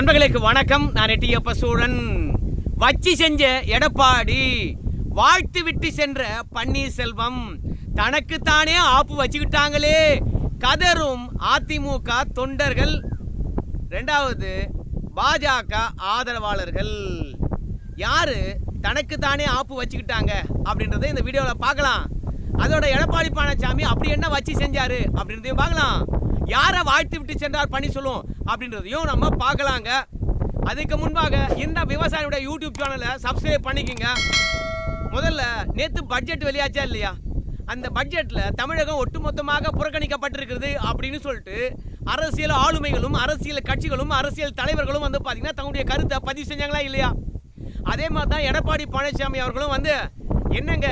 நண்பர்களுக்கு வணக்கம். நான் எட்டியப்ப சூழன். வச்சு செஞ்ச எடப்பாடி வாழ்த்து விட்டு சென்ற பன்னீர்செல்வம் தனக்குத்தானே ஆப்பு வச்சுக்கிட்டாங்களே. கதரும் அதிமுக தொண்டர்கள். ரெண்டாவது பாஜக ஆதரவாளர்கள். யாரு? தனக்குத்தானே ஆப்பு வச்சுக்கிட்டாங்க அப்படின்றத இந்த வீடியோவில் பார்க்கலாம். அதோட எடப்பாடி பழனிசாமி அப்படி என்ன வச்சு செஞ்சாரு அப்படின்றதையும் பார்க்கலாம். யாரை வாழ்த்து விட்டு சென்றார் பண்ணி சொல்லுவோம் அப்படின்றதையும் நம்ம பார்க்கலாங்க. அதுக்கு முன்பாக இந்த விவசாயியோட யூடியூப் சேனலை சப்ஸ்கிரைப் பண்ணிக்கோங்க. முதல்ல நேற்று பட்ஜெட் வெளியாச்சா இல்லையா? அந்த பட்ஜெட்டில் தமிழகம் ஒட்டுமொத்தமாக புறக்கணிக்கப்பட்டிருக்கிறது அப்படின்னு சொல்லிட்டு அரசியல் ஆளுமைகளும் அரசியல் கட்சிகளும் அரசியல் தலைவர்களும் வந்து பார்த்தீங்கன்னா தங்களுடைய கருத்தை பதிவு செஞ்சாங்களா இல்லையா? அதே மாதிரி தான் எடப்பாடி பழனிசாமி அவர்களும் வந்து என்னங்க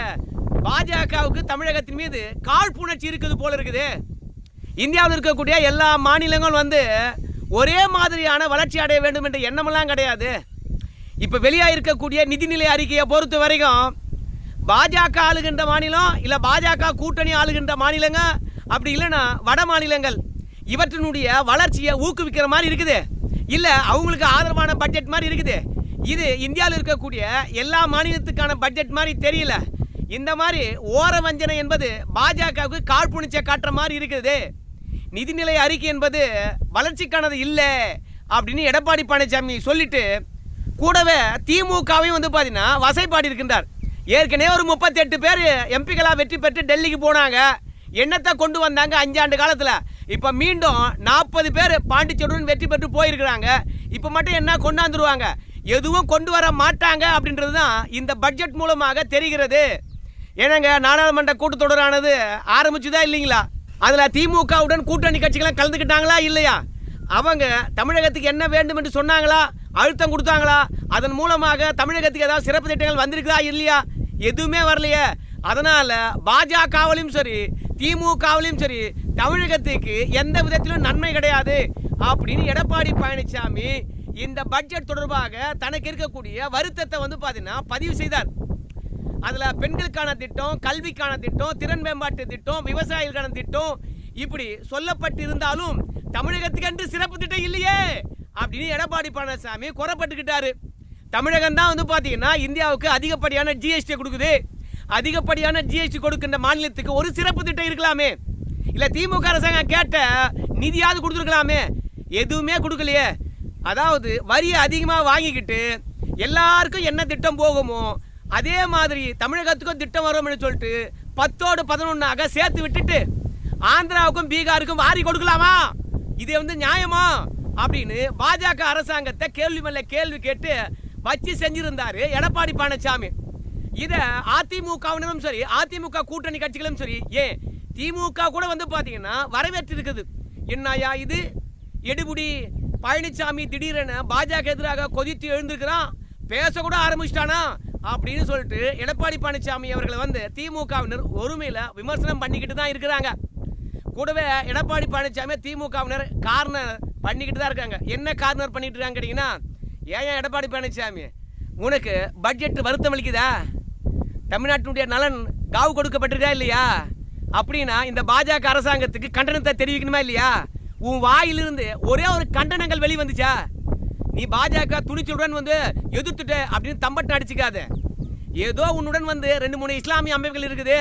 பாஜகவுக்கு தமிழகத்தின் மீது காழ்ப்புணர்ச்சி இருக்குது போல இருக்குது. இந்தியாவில் இருக்கக்கூடிய எல்லா மாநிலங்களும் வந்து ஒரே மாதிரியான வளர்ச்சி அடைய வேண்டும் என்ற எண்ணமெல்லாம் கிடையாது. இப்போ வெளியாக இருக்கக்கூடிய நிதிநிலை அறிக்கையை பொறுத்த வரைக்கும் பாஜக ஆளுகின்ற மாநிலம் இல்லை பாஜக கூட்டணி ஆளுகின்ற மாநிலங்க அப்படி இல்லைன்னா வட மாநிலங்கள் இவற்றினுடைய வளர்ச்சியை ஊக்குவிக்கிற மாதிரி இருக்குது. இல்லை அவங்களுக்கு ஆதரவான பட்ஜெட் மாதிரி இருக்குது. இது இந்தியாவில் இருக்கக்கூடிய எல்லா மாநிலத்துக்கான பட்ஜெட் மாதிரி தெரியல. இந்த மாதிரி ஓர வஞ்சனை என்பது பாஜகவுக்கு காழ்ப்புணிச்சை காட்டுற மாதிரி இருக்குது. நிதிநிலை அறிக்கை என்பது வளர்ச்சிக்கானது இல்லை அப்படின்னு எடப்பாடி பழனிசாமி சொல்லிட்டு கூடவே திமுகவையும் வந்து பார்த்தீங்கன்னா வசைப்பாடி இருக்கின்றார். ஏற்கனவே ஒரு முப்பத்தெட்டு பேர் எம்பிக்களாக வெற்றி பெற்று டெல்லிக்கு போனாங்க. என்னத்தை கொண்டு வந்தாங்க அஞ்சாண்டு காலத்தில்? இப்போ மீண்டும் நாற்பது பேர் பாண்டிச்சேருடன் வெற்றி பெற்று போயிருக்கிறாங்க. இப்போ மட்டும் என்ன கொண்டாந்துருவாங்க? எதுவும் கொண்டு வர மாட்டாங்க அப்படின்றது தான் இந்த பட்ஜெட் மூலமாக தெரிகிறது. ஏன்னாங்க நாடாளுமன்ற கூட்டத்தொடரானது ஆரம்பிச்சுதா இல்லைங்களா? அதில் திமுகவுடன் கூட்டணி கட்சிகளாம் கலந்துக்கிட்டாங்களா இல்லையா? அவங்க தமிழகத்துக்கு என்ன வேண்டும் என்று சொன்னாங்களா? அழுத்தம் கொடுத்தாங்களா? அதன் மூலமாக தமிழகத்துக்கு ஏதாவது சிறப்பு திட்டங்கள் வந்திருக்குதா இல்லையா? எதுவுமே வரலையே. அதனால் பாஜகவிலும் சரி திமுகவிலும் சரி தமிழகத்துக்கு எந்த விதத்திலும் நன்மை கிடையாது அப்படின்னு எடப்பாடி பழனிசாமி இந்த பட்ஜெட் தொடர்பாக தனக்கு இருக்கக்கூடிய வருத்தத்தை வந்து பார்த்தீங்கன்னா பதிவு செய்தார். அதில் பெண்களுக்கான திட்டம் கல்விக்கான திட்டம் திறன் மேம்பாட்டு திட்டம் விவசாயிகளுக்கான திட்டம் இப்படி சொல்லப்பட்டிருந்தாலும் தமிழகத்துக்கென்று சிறப்பு திட்டம் இல்லையே அப்படின்னு எடப்பாடி பழனிசாமி குறப்பட்டுக்கிட்டாரு தமிழகம் தான் வந்து பார்த்தீங்கன்னா இந்தியாவுக்கு அதிகப்படியான ஜிஎஸ்டி கொடுக்குது. அதிகப்படியான ஜிஎஸ்டி கொடுக்கின்ற மாநிலத்துக்கு ஒரு சிறப்பு திட்டம் இருக்கலாமே. இல்லை திமுக அரசாங்கம் கேட்ட நிதியாவது கொடுத்துருக்கலாமே. எதுவுமே கொடுக்கலையே. அதாவது வரியை அதிகமாக வாங்கிக்கிட்டு எல்லாருக்கும் என்ன திட்டம் போகுமோ அதே மாதிரி தமிழகத்துக்கும் திட்டம் வரும்னு சொல்லிட்டு பத்தோடு பதினொன்னாக சேர்த்து விட்டுட்டு ஆந்திராவுக்கும் பீகாருக்கும் வாரி கொடுக்கலாமா? இது வந்து நியாயமா? அப்படின்னு பாஜக அரசாங்கத்தை கேள்வி மேல கேள்வி கேட்டு வச்சு செஞ்சிருந்தாரு எடப்பாடி பழனிசாமி. இத அதிமுகவினரும் சரி அதிமுக கூட்டணி கட்சிகளும் சரி ஏன் திமுக கூட வந்து பாத்தீங்கன்னா வரவேற்று இருக்குது என்னையா இது? எடுபுடி பழனிசாமி திடீரென பாஜக எதிராக கொதித்து எழுந்திருக்கிறான் பேசக்கூட ஆரம்பிச்சிட்டானா? அப்படின்னு சொல்லிட்டு எடப்பாடி பழனிசாமி அவர்களை வந்து திமுகவினர் ஒருமையில் விமர்சனம் பண்ணிக்கிட்டு தான் இருக்கிறாங்க. கூடவே எடப்பாடி பழனிசாமி திமுகவினர் கார்னர் பண்ணிக்கிட்டு தான் இருக்காங்க. என்ன கார்னர் பண்ணிட்டு இருக்காங்க கேட்டீங்கன்னா ஏன் ஏன் எடப்பாடி பழனிசாமி? உனக்கு பட்ஜெட் வருத்தம் அளிக்குதா? தமிழ்நாட்டினுடைய நலன் காவு கொடுக்கப்பட்டிருக்கா இல்லையா? அப்படின்னா இந்த பாஜக அரசாங்கத்துக்கு கண்டனத்தை தெரிவிக்கணுமா இல்லையா? உன் வாயிலிருந்து ஒரே ஒரு கண்டனங்கள் வெளிவந்துச்சா? நீ பாஜக துணிச்சலுடன் வந்து எதிர்த்துட்ட அப்படின்னு தம்பட்டு அடிச்சுக்காத. ஏதோ உன்னுடன் வந்து ரெண்டு மூணு இஸ்லாமிய அமைப்புகள் இருக்குது.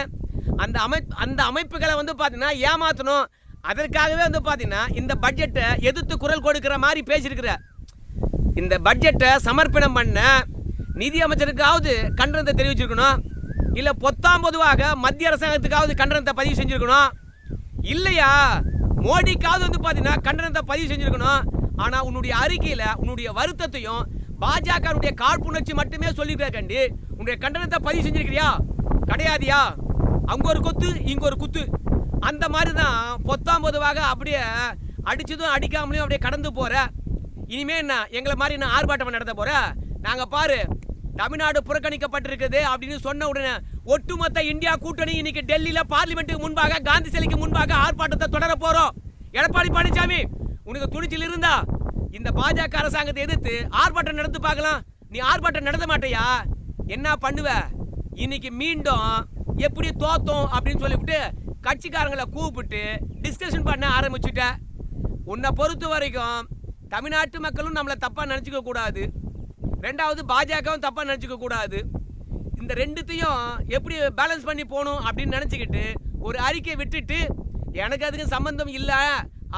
அந்த அமை அந்த அமைப்புகளை வந்து பார்த்தீங்கன்னா ஏமாத்தணும். அதற்காகவே வந்து பார்த்தீங்கன்னா இந்த பட்ஜெட்டை எதிர்த்து குரல் கொடுக்கிற மாதிரி பேசியிருக்கிற. இந்த பட்ஜெட்டை சமர்ப்பணம் பண்ண நிதி அமைச்சருக்காவது கண்டனத்தை தெரிவிச்சிருக்கணும். இல்லை பொத்தாம் பொதுவாக மத்திய அரசாங்கத்துக்காவது கண்டனத்தை பதிவு செஞ்சுருக்கணும். இல்லையா? மோடிக்காவது வந்து பார்த்தீங்கன்னா கண்டனத்தை பதிவு செஞ்சுருக்கணும். ஆனால் உன்னுடைய அறிக்கையில் உன்னுடைய வருத்தத்தையும் பாஜகவுடைய காழ்ப்புணர்ச்சி மட்டுமே சொல்லியிருக்க கண்டு உன்னுடைய கண்டனத்தை பதிவு செஞ்சிருக்கிறியா? கிடையாதியா. அங்க ஒரு கொத்து இங்க ஒரு குத்து. அந்த மாதிரி தான் பொத்தாம் பொதுவாக அப்படியே அடிச்சதும் அடிக்காமலையும் அப்படியே கடந்து போற. இனிமே என்ன எங்களை மாதிரி என்ன ஆர்ப்பாட்டம் நடத்த போற? நாங்க பாரு தமிழ்நாடு புறக்கணிக்கப்பட்டிருக்குது அப்படின்னு சொன்ன உடனே ஒட்டுமொத்த இந்தியா கூட்டணி இன்னைக்கு டெல்லியில பார்லிமெண்ட்டுக்கு முன்பாக காந்தி சிலைக்கு முன்பாக ஆர்ப்பாட்டத்தை தொடர போறோம். எடப்பாடி பழனிசாமி உனக்கு துணிச்சல் இருந்தா இந்த பாஜக அரசாங்கத்தை எதிர்த்து ஆர்ப்பாட்டம் நடந்து பார்க்கலாம். நீ ஆர்ப்பாட்டம் நடத்த மாட்டியா? என்ன பண்ணுவ? இன்னைக்கு மீண்டும் எப்படி தோத்தோம் அப்படின்னு சொல்லிவிட்டு கட்சிக்காரங்களை கூப்பிட்டு டிஸ்கஷன் பண்ண ஆரம்பிச்சுட்ட. உன்னை பொறுத்த வரைக்கும் தமிழ்நாட்டு மக்களும் நம்மளை தப்பாக நினச்சிக்க கூடாது. ரெண்டாவது பாஜகவும் தப்பாக நினச்சிக்க கூடாது. இந்த ரெண்டுத்தையும் எப்படி பேலன்ஸ் பண்ணி போகணும் அப்படின்னு நினச்சிக்கிட்டு ஒரு அறிக்கையை விட்டுட்டு எனக்கு அதுக்கு சம்மந்தம் இல்லை.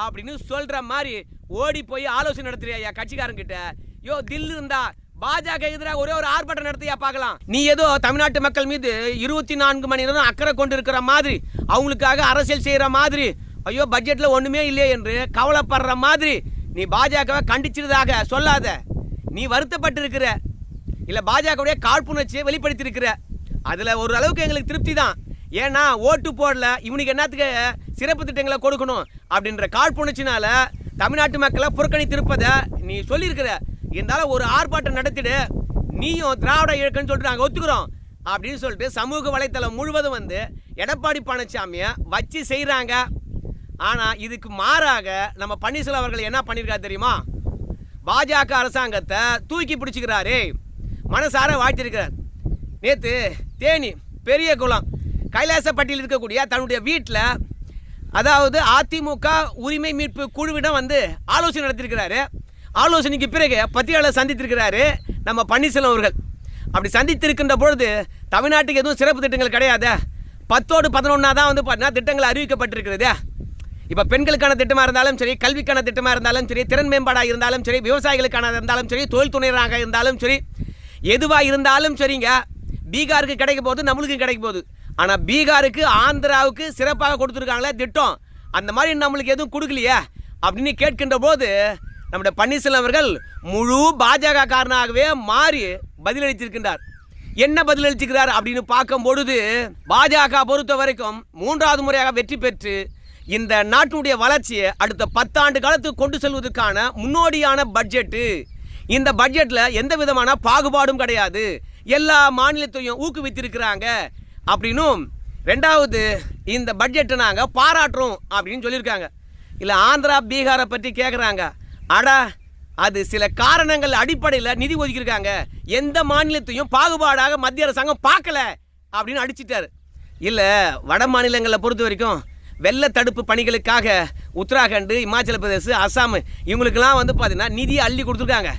அப்படின்னு சொல்கிற மாதிரி ஓடி போய் ஆலோசனை நடத்துறியா கட்சிக்காரங்கிட்ட? யோ தில் இருந்தா பாஜக எதிராக ஒரே ஒரு ஆர்ப்பாட்டம் நடத்தியா பார்க்கலாம். நீ ஏதோ தமிழ்நாட்டு மக்கள் மீது இருபத்தி நான்கு மணி நேரம் அக்கறை கொண்டு இருக்கிற மாதிரி அவங்களுக்காக அரசியல் செய்கிற மாதிரி ஐயோ பட்ஜெட்டில் ஒன்றுமே இல்லையே என்று கவலைப்படுற மாதிரி நீ பாஜகவை கண்டிச்சிருதாக சொல்லாத. நீ வருத்தப்பட்டு இருக்கிற இல்லை பாஜகவுடைய காழ்ப்புணர்ச்சியை வெளிப்படுத்தியிருக்கிற. அதில் ஒரு அளவுக்கு எங்களுக்கு திருப்தி தான். ஏன்னா ஓட்டு போடல இவனுக்கு என்னத்துக்கு சிறப்பு திட்டங்களை கொடுக்கணும் அப்படின்ற காழ்ப்புணர்ச்சினால தமிழ்நாட்டு மக்களை புறக்கணித்திருப்பதை நீ சொல்லியிருக்கிற. இருந்தாலும் ஒரு ஆர்ப்பாட்டம் நடத்திடு நீயும் திராவிட இயக்கம்னு சொல்லிட்டு நாங்கள் ஒத்துக்கிறோம் அப்படின்னு சொல்லிட்டு சமூக வலைத்தளம் முழுவதும் வந்து எடப்பாடி பழனிசாமியை வச்சு செய்கிறாங்க ஆனால் இதுக்கு மாறாக நம்ம பன்னீர்செல்வம் அவர்கள் என்ன பண்ணியிருக்காரு தெரியுமா? பாஜக அரசாங்கத்தை தூக்கி பிடிச்சிக்கிறாரு. மனசார வாழ்த்திருக்கிறார். நேற்று தேனி பெரிய குளம். கைலாசப்பட்டியில் இருக்கக்கூடிய தன்னுடைய வீட்டில் அதாவது அதிமுக உரிமை மீட்பு குழுவிடம் வந்து ஆலோசனை நடத்தியிருக்கிறாரு. ஆலோசனைக்கு பிறகு பத்திரிகையாளர் சந்தித்திருக்கிறாரு நம்ம பன்னீர்செல்வம் அவர்கள். அப்படி சந்தித்திருக்கின்ற பொழுது தமிழ்நாட்டுக்கு எதுவும் சிறப்பு திட்டங்கள் கிடையாது? பத்தோடு பதினொன்னா தான் வந்து பார்த்தீங்கன்னா திட்டங்கள் அறிவிக்கப்பட்டிருக்கிறது. இப்போ பெண்களுக்கான திட்டமாக இருந்தாலும் சரி கல்விக்கான திட்டமாக இருந்தாலும் சரி திறன் மேம்பாடாக இருந்தாலும் சரி விவசாயிகளுக்கான இருந்தாலும் சரி தொழில் துணையராக இருந்தாலும் சரி எதுவாக இருந்தாலும் சரிங்க பீகாருக்கு கிடைக்க போகுது நம்மளுக்கும் கிடைக்க போகுது. ஆனால் பீகாருக்கு ஆந்திராவுக்கு சிறப்பாக கொடுத்துருக்காங்களே திட்டம். அந்த மாதிரி நம்மளுக்கு எதுவும் கொடுக்கலையே? அப்படின்னு கேட்கின்ற போது நம்முடைய பன்னீர்செல்வம் அவர்கள் முழு பாஜக காரனாகவே மாறி பதிலளித்திருக்கின்றார். என்ன பதிலளிச்சிருக்கிறார் அப்படின்னு பார்க்கும் பொழுது பாஜக பொறுத்த வரைக்கும் மூன்றாவது முறையாக வெற்றி பெற்று இந்த நாட்டினுடைய வளர்ச்சியை அடுத்த பத்தாண்டு காலத்துக்கு கொண்டு செல்வதற்கான முன்னோடியான பட்ஜெட்டு. இந்த பட்ஜெட்டில் எந்த விதமான பாகுபாடும் கிடையாது. எல்லா மாநிலத்தையும் ஊக்குவித்திருக்கிறாங்க. அப்படின்னும் ரெண்டாவது இந்த பட்ஜெட்டை நாங்கள் பாராட்டுறோம் அப்படின்னு சொல்லியிருக்காங்க. இல்லை ஆந்திரா பீகாரை பற்றி கேட்குறாங்க அடா அது சில காரணங்கள் அடிப்படையில் நிதி ஒதுக்கியிருக்காங்க. எந்த மாநிலத்தையும் பாகுபாடாக மத்திய அரசாங்கம் பார்க்கல அப்படின்னு அடிச்சிட்டாரு. இல்லை வட மாநிலங்களை பொறுத்த வரைக்கும் வெள்ள தடுப்பு பணிகளுக்காக உத்தராகண்ட் இமாச்சல பிரதேஷ் அசாம் இவங்களுக்கெல்லாம் வந்து பார்த்தீங்கன்னா நிதியை அள்ளி கொடுத்துருக்காங்க.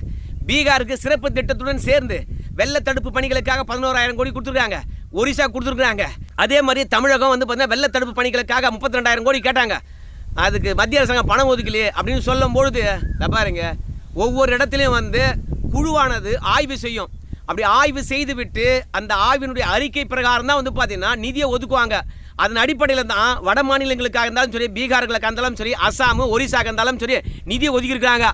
பீகாருக்கு சிறப்பு திட்டத்துடன் சேர்ந்து வெள்ள தடுப்பு பணிகளுக்காக பதினோராயிரம் கோடி கொடுத்துருக்காங்க. ஒரிசா கொடுத்துருக்குறாங்க. அதே மாதிரி தமிழகம் வந்து பார்த்தீங்கன்னா வெள்ள தடுப்பு பணிகளுக்காக முப்பத்தி ரெண்டாயிரம் கோடி கேட்டாங்க. அதுக்கு மத்திய அரசாங்கம் பணம் ஒதுக்கலையே அப்படின்னு சொல்லும் பொழுது பாருங்க ஒவ்வொரு இடத்துலையும் வந்து குழுவானது ஆய்வு செய்யும். அப்படி ஆய்வு செய்துவிட்டு அந்த ஆய்வினுடைய அறிக்கை பிரகாரம் தான் வந்து பார்த்தீங்கன்னா நிதியை ஒதுக்குவாங்க. அதன் அடிப்படையில் தான் வட மாநிலங்களுக்காக இருந்தாலும் சரி பீகார்களுக்காக இருந்தாலும் சரி அசாம் ஒரிசாக இருந்தாலும் சரி நிதியை ஒதுக்கியிருக்காங்க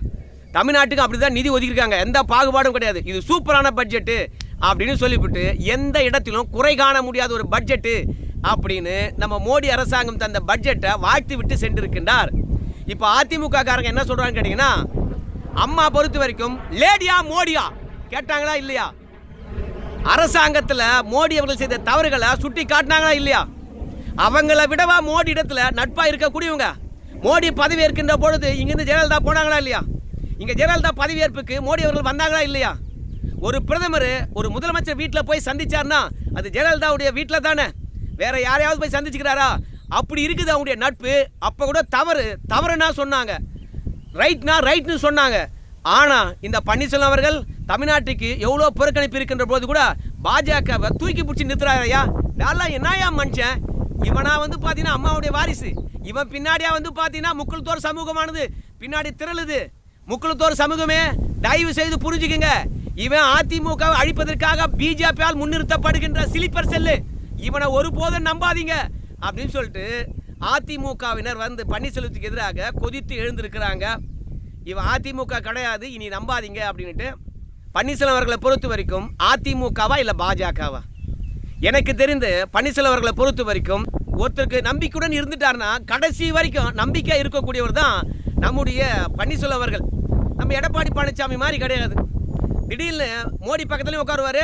தமிழ்நாட்டுக்கு அப்படி தான் நிதி ஒதுக்கியிருக்காங்க. எந்த பாகுபாடும் கிடையாது. இது சூப்பரான பட்ஜெட்டு அப்படின்னு சொல்லிவிட்டு எந்த இடத்திலும் குறை காண முடியாத ஒரு பட்ஜெட்டு அப்படின்னு நம்ம மோடி அரசாங்கம் தந்த பட்ஜெட்டை வாழ்த்து விட்டு சென்றிருக்கின்றார். இப்போ அதிமுக காரங்க என்ன சொல்றாங்கன்னு கேட்டிங்கன்னா அம்மா பொறுத்த வரைக்கும் லேடியா மோடியா? கேட்டாங்களா இல்லையா? அரசாங்கத்தில் மோடி அவர்கள் செய்த தவறுகளை சுட்டி காட்டினாங்களா இல்லையா? அவங்கள விடவா மோடி இடத்துல நட்பாக இருக்கக்கூடியவங்க? மோடி பதவி ஏற்கின்ற பொழுது இங்கேருந்து ஜெயலலிதா போனாங்களா இல்லையா? இங்கே ஜெயலலிதா பதவியேற்புக்கு மோடி அவர்கள் வந்தாங்களா இல்லையா? ஒரு பிரதமர் ஒரு முதலமைச்சர் வீட்டில் போய் சந்திச்சார்னா அது ஜெயலலிதாவுடைய வீட்டில் தானே. வேற யாரையாவது போய் சந்திச்சுக்கிறாரா? அப்படி இருக்குது அவங்களுடைய நட்பு. அப்போ கூட தவறு. தவறுனா சொன்னாங்க. ரைட்னா ரைட்னு சொன்னாங்க. ஆனால் இந்த பன்னீர்செல்வம் அவர்கள் தமிழ்நாட்டுக்கு எவ்வளோ புறக்கணிப்பு இருக்கின்ற போது கூட பாஜகவை தூக்கி பிடிச்சி நிறுத்துறாரையா நல்லா என்னையா மனுஷன்? இவனா வந்து பார்த்தீங்கன்னா அம்மாவுடைய வாரிசு. இவன் பின்னாடியா வந்து பார்த்தீங்கன்னா முக்குளத்தோர் சமூகமானது. பின்னாடி திரளுது. முக்குளத்தோர் சமூகமே தயவு செய்து புரிஞ்சுக்குங்க. இவன் அதிமுகவை அழிப்பதற்காக பிஜேபியால் முன்னிறுத்தப்படுகின்ற சிலிப்பர் செல்லு இவனை ஒருபோதும் நம்பாதீங்க. அப்படின்னு சொல்லிட்டு அதிமுகவினர் வந்து பன்னீர்செல்வத்துக்கு எதிராக கொதித்து எழுந்திருக்கிறாங்க. இவன் அதிமுக கிடையாது இனி நம்பாதீங்க அப்படின்ட்டு பன்னீர்செல்வம் அவர்களை பொறுத்த வரைக்கும் அதிமுகவா இல்லை பாஜகவா? எனக்கு தெரிந்து பன்னீர்செல்வம் அவர்களை பொறுத்த வரைக்கும் ஒருத்தருக்கு நம்பிக்கையுடன் இருந்துட்டாருன்னா கடைசி வரைக்கும் நம்பிக்கை இருக்கக்கூடியவர் தான் நம்முடைய பன்னீர்செல்வம் அவர்கள். நம்ம எடப்பாடி பழனிசாமி மாதிரி கிடையாது. திடீர்னு மோடி பக்கத்துலேயும் உட்காருவார்.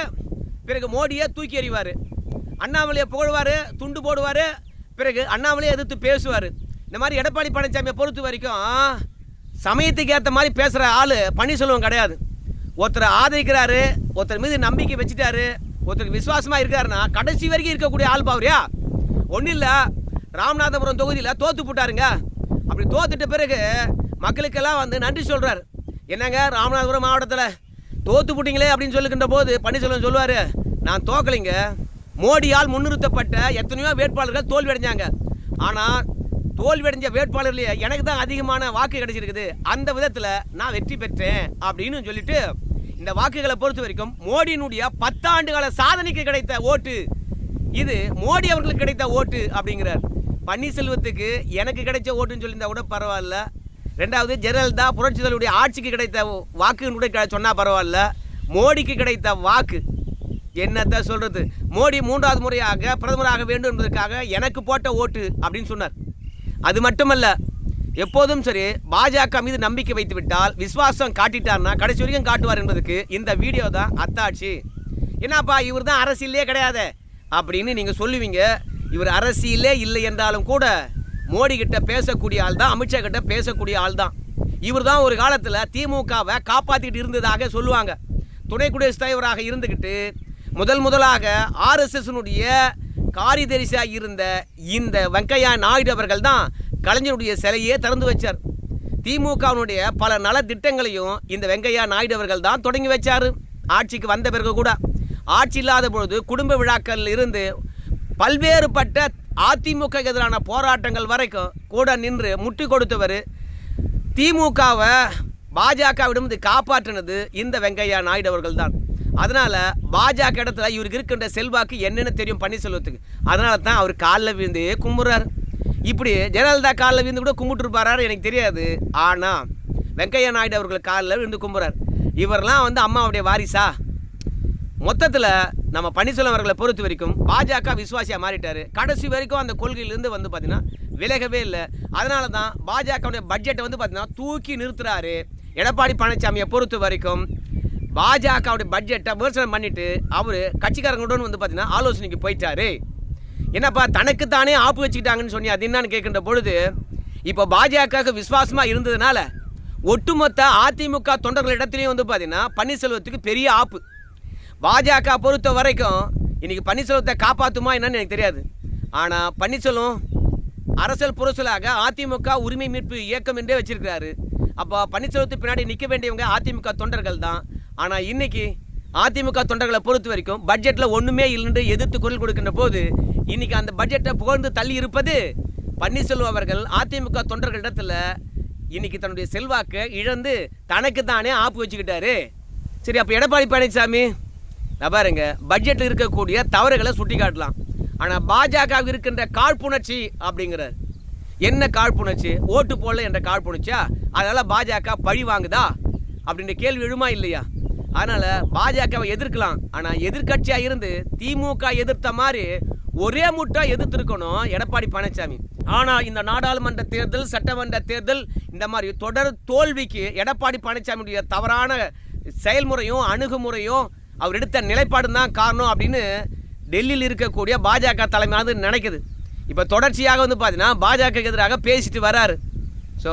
பிறகு மோடியை தூக்கி எறிவார். அண்ணாமலையை புகழ்வார் துண்டு போடுவார். பிறகு அண்ணாமலையை எதிர்த்து பேசுவார். இந்த மாதிரி எடப்பாடி பழனிசாமியை பொறுத்த வரைக்கும் சமயத்துக்கு ஏற்ற மாதிரி பேசுகிற ஆள் பன்னீர்செல்வம் கிடையாது. ஒருத்தரை ஆதரிக்கிறாரு ஒருத்தர் மீது நம்பிக்கை வச்சுட்டாரு ஒருத்தருக்கு விசுவாசமாக இருக்காருன்னா கடைசி வரைக்கும் இருக்கக்கூடிய ஆள் பாவரியா ஒன்றும் இல்லை ராமநாதபுரம் தொகுதியில் தோத்து போட்டாருங்க. அப்படி தோத்துட்ட பிறகு மக்களுக்கெல்லாம் வந்து நன்றி சொல்கிறார் என்னங்க ராமநாதபுரம் மாவட்டத்தில் தோத்து போட்டீங்களே அப்படின்னு சொல்லுகின்ற போது பன்னீர்செல்வம் சொல்லுவார் நான் தோக்கலைங்க. மோடியால் முன்னிறுத்தப்பட்ட எத்தனையோ வேட்பாளர்கள் தோல்வி அடைஞ்சாங்க ஆனால் தோல்வி அடைஞ்ச வேட்பாளர்லேயே எனக்கு தான் அதிகமான வாக்கு கிடைச்சிருக்குது. அந்த விதத்தில் நான் வெற்றி பெற்றேன் அப்படின்னு சொல்லிட்டு இந்த வாக்குகளை பொறுத்த வரைக்கும் மோடியினுடைய பத்தாண்டு கால சாதனைக்கு கிடைத்த ஓட்டு இது மோடி அவர்களுக்கு கிடைத்த ஓட்டு அப்படிங்கிறார். பன்னீர்செல்வத்துக்கு எனக்கு கிடைச்ச ஓட்டுன்னு சொல்லியிருந்தா கூட பரவாயில்ல. ரெண்டாவது ஜெயலலிதா புரட்சி தலைவருடைய ஆட்சிக்கு கிடைத்த வாக்குன்னு கூட சொன்னால் பரவாயில்ல. மோடிக்கு கிடைத்த வாக்கு. என்னத்த சொல்கிறது மோடி மூன்றாவது முறையாக பிரதமராக வேண்டும் என்பதற்காக எனக்கு போட்ட ஓட்டு அப்படின்னு சொன்னார். அது மட்டுமல்ல எப்போதும் சரி பாஜக மீது நம்பிக்கை வைத்து விட்டால் விசுவாசம் காட்டிட்டார்னா கடைசி வரைக்கும் காட்டுவார் என்பதுக்கு இந்த வீடியோ தான் அத்தாட்சி. என்னப்பா இவர் தான் அரசியலே கிடையாது? அப்படின்னு நீங்கள் சொல்லுவீங்க. இவர் அரசியலே இல்லை என்றாலும் கூட மோடி கிட்ட பேசக்கூடிய ஆள் தான் அமித்ஷா கிட்ட பேசக்கூடிய ஆள் தான் இவர் தான் ஒரு காலத்தில் திமுகவை காப்பாற்றிக்கிட்டு இருந்ததாக சொல்லுவாங்க. துணை குடியரசுத் தலைவராக இருந்துக்கிட்டு முதல் முதலாக ஆர்எஸ்எஸ்னுடைய காரிதரிசாக இருந்த இந்த வெங்கையா நாயுடு அவர்கள் தான் கலைஞருடைய சிலையே திறந்து வச்சார். திமுகவினுடைய பல நல திட்டங்களையும் இந்த வெங்கையா நாயுடு அவர்கள் தான் தொடங்கி வச்சார். ஆட்சிக்கு வந்த பிறகு கூட. ஆட்சி இல்லாத பொழுது குடும்ப விழாக்கள் இருந்து பல்வேறுபட்ட அதிமுக எதிரான போராட்டங்கள் வரைக்கும் கூட நின்று முட்டி கொடுத்தவர் திமுகவை பாஜகவிடம் இது காப்பாற்றினது இந்த வெங்கையா நாயுடு அவர்கள் தான் அதனால் பாஜக இடத்துல இவருக்கு இருக்கின்ற செல்வாக்கு என்னென்னு தெரியும் பன்னீர்செல்வத்துக்கு. அதனால தான் அவர் காலில் விழுந்து கும்பிட்றாரு இப்படி ஜெயலலிதா காலில் விழுந்து கூட கும்பிட்டுருப்பாரு எனக்கு தெரியாது. ஆனால் வெங்கையா நாயுடு அவர்கள் காலில் விழுந்து கும்புறார். இவரெல்லாம் வந்து அம்மாவுடைய வாரிசா? மொத்தத்தில் நம்ம பன்னீர்செல்வம் அவர்களை பொறுத்த வரைக்கும் பாஜக விசுவாசியாக மாறிட்டாரு. கடைசி வரைக்கும் அந்த கொள்கையிலேருந்து வந்து பார்த்தீங்கன்னா விலகவே இல்லை. அதனால தான் பாஜகவுடைய பட்ஜெட்டை வந்து பார்த்தீங்கன்னா தூக்கி நிறுத்துறாரு. எடப்பாடி பழனிசாமியை பொறுத்த வரைக்கும் பாஜகவுடைய பட்ஜெட்டை விமர்சனம் பண்ணிவிட்டு அவர் கட்சிக்காரங்களுடன் வந்து பார்த்தீங்கன்னா ஆலோசனைக்கு போயிட்டாரு. என்னப்பா தனக்குத்தானே ஆப்பு வச்சுக்கிட்டாங்கன்னு சொன்னி அது என்னன்னு கேட்கின்ற பொழுது இப்போ பாஜகவுக்கு விசுவாசமாக இருந்ததுனால ஒட்டுமொத்த அதிமுக தொண்டர்களிடத்துலையும் வந்து பார்த்தீங்கன்னா பன்னீர்செல்வத்துக்கு பெரிய ஆப்பு. பாஜக பொறுத்த வரைக்கும் இன்னைக்கு பன்னீர்செல்வத்தை காப்பாற்றுமா என்னன்னு எனக்கு தெரியாது. ஆனால் பன்னீர்செல்வம் அரசியல் புரசலாக அதிமுக உரிமை மீட்பு இயக்கம் என்றே வச்சிருக்கிறாரு. அப்போ பன்னீர்செல்வத்துக்கு பின்னாடி நிற்க வேண்டியவங்க அதிமுக தொண்டர்கள் தான். ஆனால் இன்னைக்கு அதிமுக தொண்டர்களை பொறுத்த வரைக்கும் பட்ஜெட்டில் ஒன்றுமே இல்லைன்னு எதிர்த்து குரல் கொடுக்கின்ற போது இன்னைக்கு அந்த பட்ஜெட்டை புகழ்ந்து தள்ளி இருப்பது பன்னீர்செல்வம் அவர்கள் அதிமுக தொண்டர்களிடத்தில் இன்னைக்கு தன்னுடைய செல்வாக்கை இழந்து தனக்கு தானே ஆப்பு வச்சுக்கிட்டாரு. சரி அப்போ எடப்பாடி பழனிசாமி பாருங்க பட்ஜெட்டில் இருக்கக்கூடிய தவறுகளை சுட்டி காட்டலாம் ஆனால் பாஜக இருக்கின்ற காழ்ப்புணர்ச்சி அப்படிங்கிறார். என்ன காழ்ப்புணர்ச்சி? ஓட்டு போடல என்ற காழ்ப்புணர்ச்சியா? அதனால் பாஜக பழி வாங்குதா? அப்படின்ற கேள்வி எழுமா இல்லையா? அதனால் பாஜகவை எதிர்க்கலாம். ஆனால் எதிர்க்கட்சியாக இருந்து திமுக எதிர்த்த மாதிரி ஒரே முட்டாக எதிர்த்திருக்கணும் எடப்பாடி பழனிசாமி ஆனால் இந்த நாடாளுமன்ற தேர்தல் சட்டமன்ற தேர்தல் இந்த மாதிரி தொடர் தோல்விக்கு எடப்பாடி பழனிசாமியுடைய தவறான செயல்முறையும் அணுகுமுறையும் அவர் எடுத்த நிலைப்பாடு தான் காரணம் அப்படின்னு டெல்லியில் இருக்கக்கூடிய பாஜக தலைமையானது நினைக்குது. இப்போ தொடர்ச்சியாக வந்து பார்த்தீங்கன்னா பாஜக எதிராக பேசிட்டு வராரு. ஸோ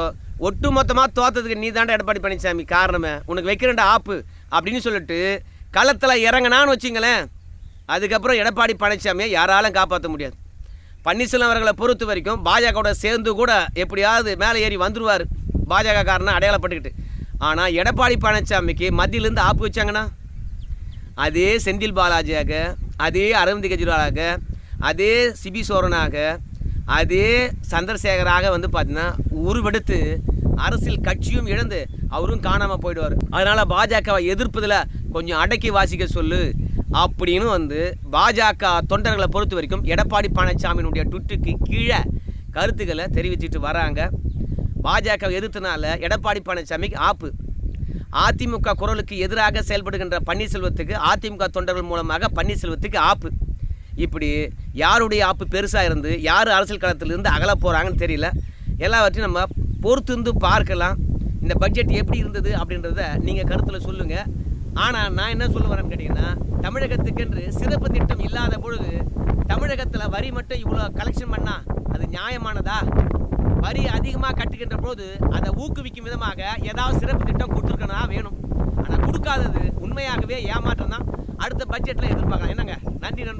ஒட்டு மொத்தமாக தோத்ததுக்கு நீ தாண்டா எடப்பாடி பழனிசாமி காரணமே? உனக்கு வைக்கிறேன்டா ஆப்பு அப்படின்னு சொல்லிட்டு களத்தில் இறங்கினான்னு வச்சிங்களேன் அதுக்கப்புறம் எடப்பாடி பழனிசாமியை யாராலும் காப்பாற்ற முடியாது. பன்னீர்செல்வம் அவர்களை பொறுத்த வரைக்கும் பாஜகவோட சேர்ந்து கூட எப்படியாவது மேலே ஏறி வந்துடுவார் பாஜக காரனை அடையாளப்பட்டுக்கிட்டு. ஆனால் எடப்பாடி பழனிசாமிக்கு மத்தியிலேருந்து ஆப்பு வச்சாங்கன்னா? அதே செந்தில் பாலாஜியாக அதே அரவிந்த் கெஜ்ரிவாலாக அதே சிபி சோரனாக அதே சந்திரசேகராக வந்து பார்த்தீங்கன்னா உருவெடுத்து அரசியல் கட்சியும் இழந்து அவரும் காணாமல் போயிடுவார். அதனால் பாஜகவை எதிர்ப்பதில் கொஞ்சம் அடக்கி வாசிக்க சொல்லு அப்படின்னு வந்து பாஜக தொண்டர்களை பொறுத்த வரைக்கும் எடப்பாடி பழனிசாமியினுடைய ட்விட்டுக்கு கீழே கருத்துக்களை தெரிவிச்சிட்டு வராங்க. பாஜக எதிர்த்தனால எடப்பாடி பழனிசாமிக்கு ஆப்பு. அதிமுக குரலுக்கு எதிராக செயல்படுகின்ற பன்னீர்செல்வத்துக்கு அதிமுக தொண்டர்கள் மூலமாக பன்னீர்செல்வத்துக்கு ஆப்பு. இப்படி யாருடைய ஆப்பு பெருசாக இருந்து யார் அரசியல் களத்திலிருந்து அகல போகிறாங்கன்னு தெரியல. எல்லாவற்றையும் நம்ம பொறுத்திருந்து பார்க்கலாம். இந்த பட்ஜெட் எப்படி இருந்தது அப்படின்றத நீங்கள் கருத்தில் சொல்லுங்கள் ஆனால் நான் என்ன சொல்ல வரேன்னு கேட்டிங்கன்னா தமிழகத்துக்கென்று சிறப்பு திட்டம் இல்லாத பொழுது தமிழகத்தில் வரி மட்டும் இவ்வளோ கலெக்ஷன் பண்ணால் அது நியாயமானதா? வரி அதிகமாக கட்டுகின்ற போது அதை ஊக்குவிக்கும் விதமாக ஏதாவது சிறப்பு திட்டம் கொடுத்துருக்கனா வேணும். ஆனால் கொடுக்காதது உண்மையாகவே ஏமாற்றம் தான். அடுத்த பட்ஜெட்டில் எதிர்பார்க்கலாம். என்னங்க? நன்றி நண்பர்கள்.